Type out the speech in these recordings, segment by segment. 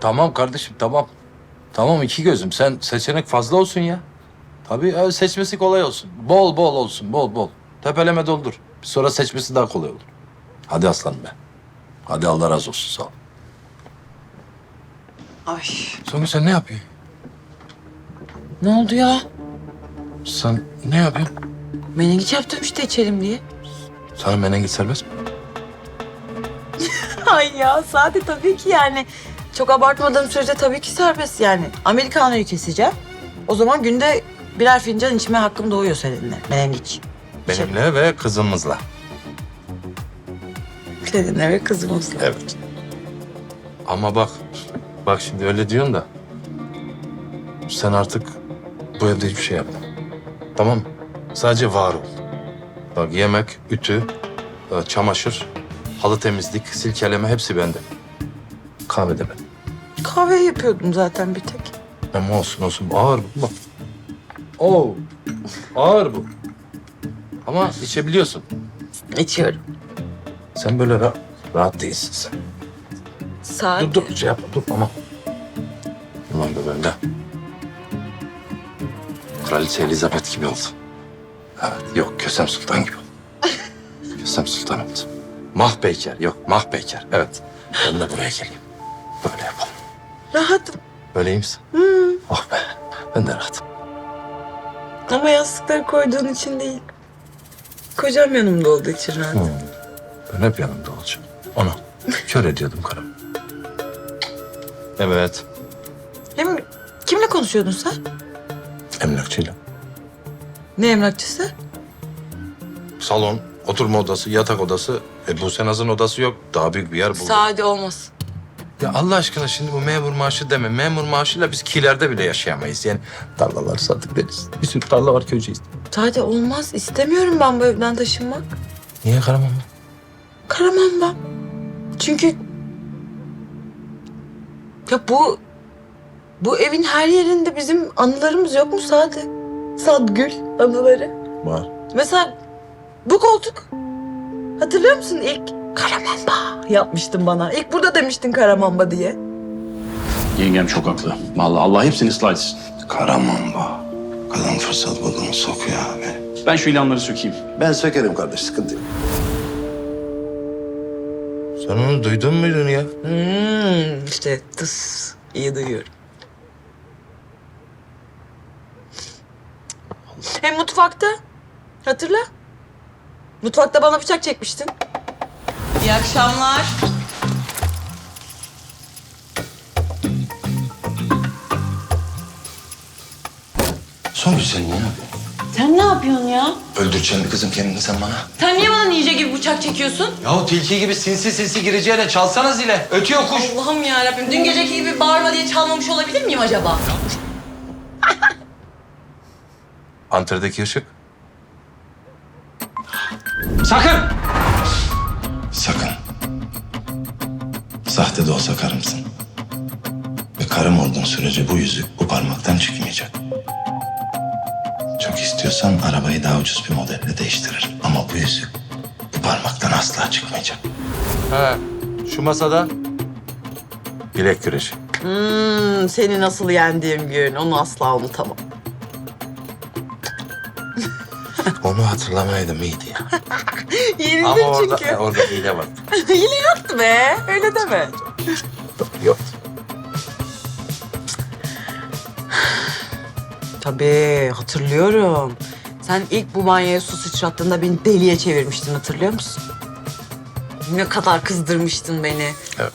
Tamam kardeşim tamam. Tamam iki gözüm. Sen seçenek fazla olsun ya. Tabii e, seçmesi kolay olsun. Bol bol olsun bol bol. Tepeleme doldur. Sonra seçmesi daha kolay olur. Hadi aslanım be. Hadi Allah razı olsun sağ ol. Ay. Songül sen ne yapıyorsun? Ne oldu ya? Sen ne yapıyorsun? Menengiç yaptım işte içelim diye. Sana menengiç serbest mi? Ay ya sade tabii ki yani. Çok abartmadığım sürece tabii ki serbest yani. Amerikanoyu keseceğim. O zaman günde birer fincan içme hakkım doğuyor seninle. Menengiç. Benimle ve kızımızla. Seninle ve kızımızla. Evet. Ama bak, bak şimdi öyle diyorsun da sen artık bu evde hiçbir şey yapma. Tamam mı? Sadece var ol. Bak yemek, ütü, e, çamaşır, halı temizlik, silkeleme hepsi bende. Kahve de ben. Kahve yapıyordum zaten bir tek. Ama olsun olsun ağır bu. Bak. Oo. Ağır bu. Ama içebiliyorsun. İçiyorum. Sen böyle rahat, rahat değilsin sen. Sade. Dur dur şey yapma dur ama. Ulan be böyle. Kraliçe Elizabeth gibi oldu. Evet yok Kösem Sultan gibi oldu. Kösem Sultan oldu. Mahpeyker yok Mahpeyker evet. Ben de buraya geleyim. Böyle yapalım. Rahatım. Böyle iyi misin? Oh be ben de rahatım. Ama yastıkları koyduğun için değil. Kocam yanımda olduğu için rahat. Hmm. Ben hep yanımda olacağım. Onu kör ediyordum karım. Evet. Hem kimle konuşuyordun sen? Emlakçıyla. Ne emlakçısı? Salon, oturma odası, yatak odası. E bu Senaz'ın odası yok. Daha büyük bir yer buldu. Sade olmaz. Ya Allah aşkına şimdi bu memur maaşı deme. Memur maaşıyla biz kilerde bile yaşayamayız. Yani tarlaları sattık deriz. Bir sürü tarla var köyceğiz. Sade olmaz. İstemiyorum ben bu evden taşınmak. Niye karamam? Karamam ben. Çünkü... Ya bu... Bu evin her yerinde bizim anılarımız yok mu Sade? Sadgül anıları. Var. Mesela bu koltuk. Hatırlıyor musun ilk? Karamamba yapmıştın bana. İlk burada demiştin karamamba diye. Yengem çok haklı. Vallahi Allah hepsini ıslah etsin. Karamamba. Kadın fırsat bulduğunu sokuyor abi. Ben şu ilanları sökeyim. Ben sökerim kardeş sıkıntı yok. Sen onu duydun muydun ya? Hmm, işte tıs. iyi duyuyorum. Hem mutfakta. Hatırla. Mutfakta bana bıçak çekmiştin. İyi akşamlar. Songül sen ne yapıyorsun? Sen ne yapıyorsun ya? Öldüreceksin mi kızım kendini sen bana? Sen niye bana ninja gibi bıçak çekiyorsun? Yahu tilki gibi sinsi sinsi gireceğine çalsana zile. Ötüyor kuş. Allah'ım ya Rabbim. Dün geceki gibi bağırma diye çalmamış olabilir miyim acaba? Anterdeki ışık. Sakın. Sahte de olsa karımsın. Ve karım olduğun sürece bu yüzük bu parmaktan çıkmayacak. Çok istiyorsan arabayı daha ucuz bir modelle değiştiririm. Ama bu yüzük bu parmaktan asla çıkmayacak. He. Şu masada bilek güreşi. Hmm, seni nasıl yendiğim gün. Onu asla unutamam. Onu hatırlamaydım iyiydi ya. Yenildin Ama orada, çünkü. orada hile var. Yine yoktu be. Öyle deme. Yok. Tabii hatırlıyorum. Sen ilk bu banyoya su sıçrattığında beni deliye çevirmiştin hatırlıyor musun? Ne kadar kızdırmıştın beni. Evet.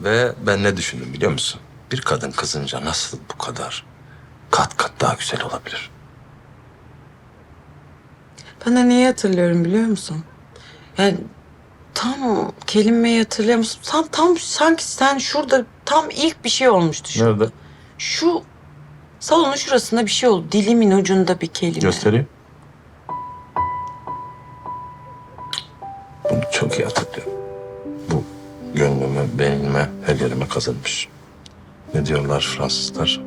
Ve ben ne düşündüm biliyor musun? Bir kadın kızınca nasıl bu kadar kat kat daha güzel olabilir? Ben de neyi hatırlıyorum biliyor musun? Yani tam kelimeyi hatırlıyor musun? Tam, tam sanki sen şurada tam ilk bir şey olmuştu. Şu, Nerede? şu salonun şurasında bir şey oldu. Dilimin ucunda bir kelime. Göstereyim. Bunu çok iyi hatırlıyorum. Bu gönlümü, beynime, her yerime kazınmış. Ne diyorlar Fransızlar?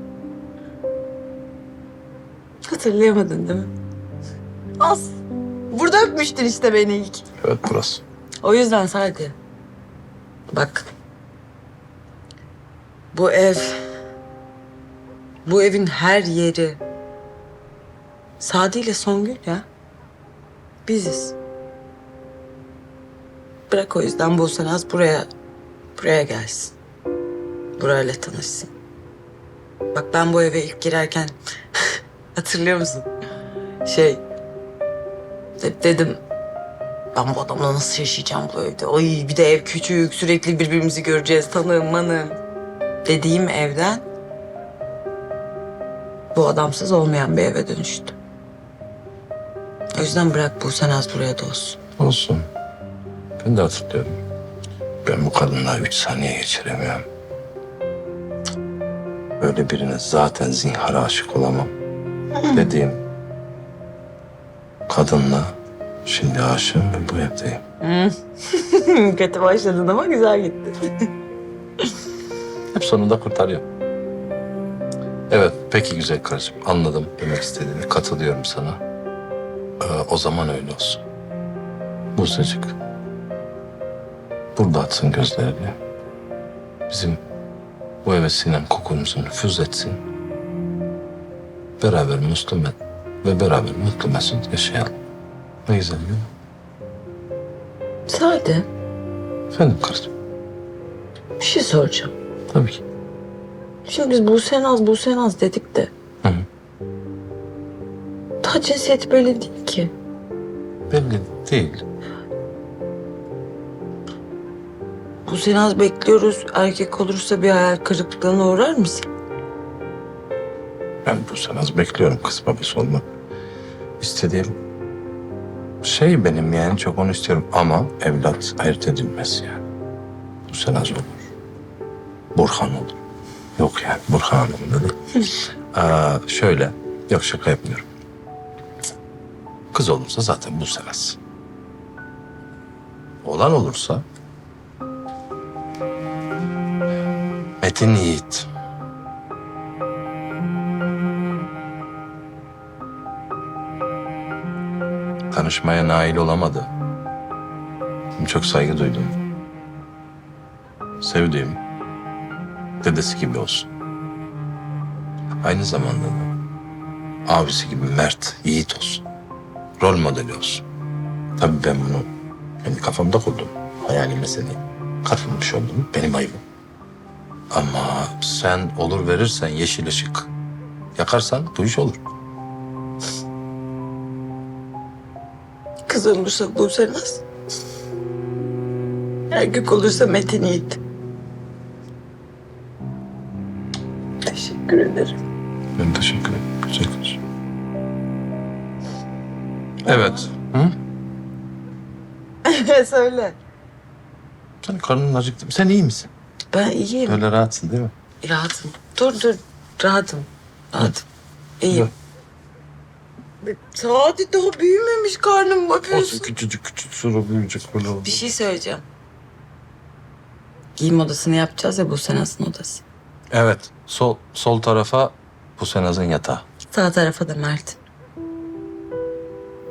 Hatırlayamadın değil mi? Az. Burada öpmüştün işte beni ilk. Evet burası. O yüzden sadece. Bak. Bu ev... Bu evin her yeri... Sadi ile Songül ya. Biziz. Bırak o yüzden Buse Naz buraya... Buraya gelsin. Burayla tanışsın. Bak ben bu eve ilk girerken... Hatırlıyor musun? Şey... de- dedim... Ben bu adamla nasıl yaşayacağım bu evde? Ay bir de ev küçük, sürekli birbirimizi göreceğiz, tanığım manığım. Dediğim evden... Bu adamsız olmayan bir eve dönüştü. O yüzden bırak Buse Naz buraya da olsun. Olsun. Ben de hatırlıyorum. Ben bu kadınla üç saniye geçiremiyorum. Böyle birine zaten zinhara aşık olamam. Dediğim kadınla şimdi aşığım ve bu evdeyim. Kötü başladın ama güzel gitti. Hep sonunda kurtarıyor. Evet, peki güzel karıcığım. Anladım demek istediğini. Katılıyorum sana. Ee, o zaman öyle olsun. Buse'cik. Burada atsın gözlerini. Bizim bu eve sinen kokumuzun nüfuz etsin. Beraber mutlu met ve beraber mutlu mesut yaşayalım. Ne güzel değil mi? Sade, Efendim karıcığım. bir şey soracağım. Tabii ki. Şimdi biz Buse Naz, Buse Naz dedik de... Hı hı. Daha cinsiyeti belli değil ki. Belli değil. Buse Naz bekliyoruz. Erkek olursa bir hayal kırıklığına uğrar mısın? Ben bu sene bekliyorum kız babası olmak. İstediğim şey benim yani çok onu istiyorum ama evlat ayırt edilmez yani. Bu sene olur. Burhan olur. Yok yani Burhan anlamında değil. Aa, şöyle yok şaka yapmıyorum. Kız olursa zaten bu senez. Oğlan olursa Metin Yiğit. Tanışmaya nail olamadı. Çok saygı duydum. Sevdiğim, dedesi gibi olsun. Aynı zamanda da abisi gibi mert, yiğit olsun. Rol modeli olsun. Tabii ben bunu kendi kafamda kurdum. Hayalime seni katılmış oldum. Benim ayıbım. Ama sen olur verirsen yeşil ışık yakarsan bu iş olur. Kız olursa Buse Naz. Erkek olursa Metin Yiğit. Teşekkür ederim. Ben teşekkür ederim. Güzel kız. Evet. Hı? Söyle. Senin karnın acıktı. Sen iyi misin? Ben iyiyim. Öyle rahatsın değil mi? Rahatım. Dur dur. Rahatım. Rahatım. İyiyim. Saati daha büyümemiş karnım bakıyorsun. küçücük küçük sonra büyüyecek böyle oldu. Bir şey söyleyeceğim. Giyim odasını yapacağız ya bu senasın odası. Evet. Sol sol tarafa bu senazın yatağı. Sağ tarafa da Mert.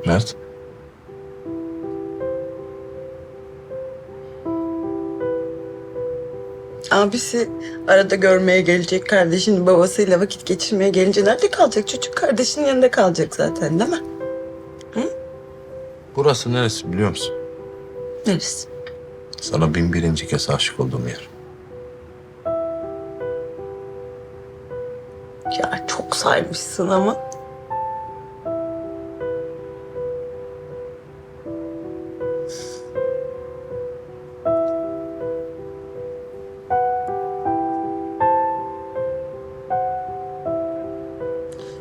Mert. Abisi arada görmeye gelecek kardeşinin babasıyla vakit geçirmeye gelince nerede kalacak? Çocuk kardeşinin yanında kalacak zaten değil mi? Burası neresi biliyor musun? Neresi? Sana bin birinci kez aşık olduğum yer. Ya çok saymışsın ama.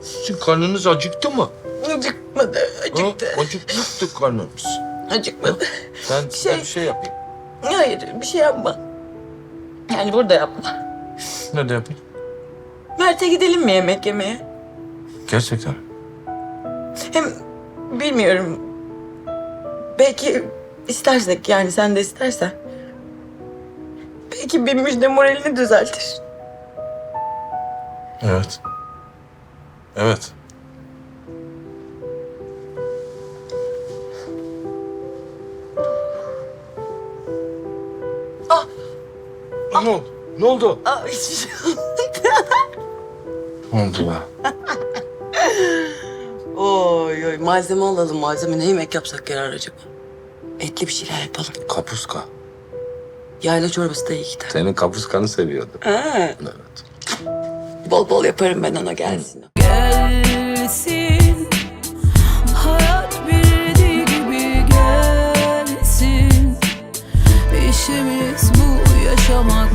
Sizin karnınız acıktı mı? Acıkmadı, acıktı. Acıktı karnınız. Acıkmadı. Ben size Şey- bir şey yapayım. Hayır, bir şey yapma. Yani burada yapma. Ne de yapayım? Mert'e gidelim mi yemek yemeye? Gerçekten. Hem bilmiyorum. Belki istersek yani sen de istersen. Belki bir müjde moralini düzeltir. Evet. Evet. Ne oldu? Ne oldu? Aa, hiçbir şey olmadı. Ne oldu be? Oy oy malzeme alalım malzeme. Ne yemek yapsak yarar acaba? Etli bir şeyler yapalım. Kapuska. Yayla çorbası da iyi gider. Senin kapuskanı seviyordu. Ha, Evet. bol bol yaparım ben ona gelsin. Gelsin. Hayat bildiği gibi gelsin. İşimiz bu yaşamak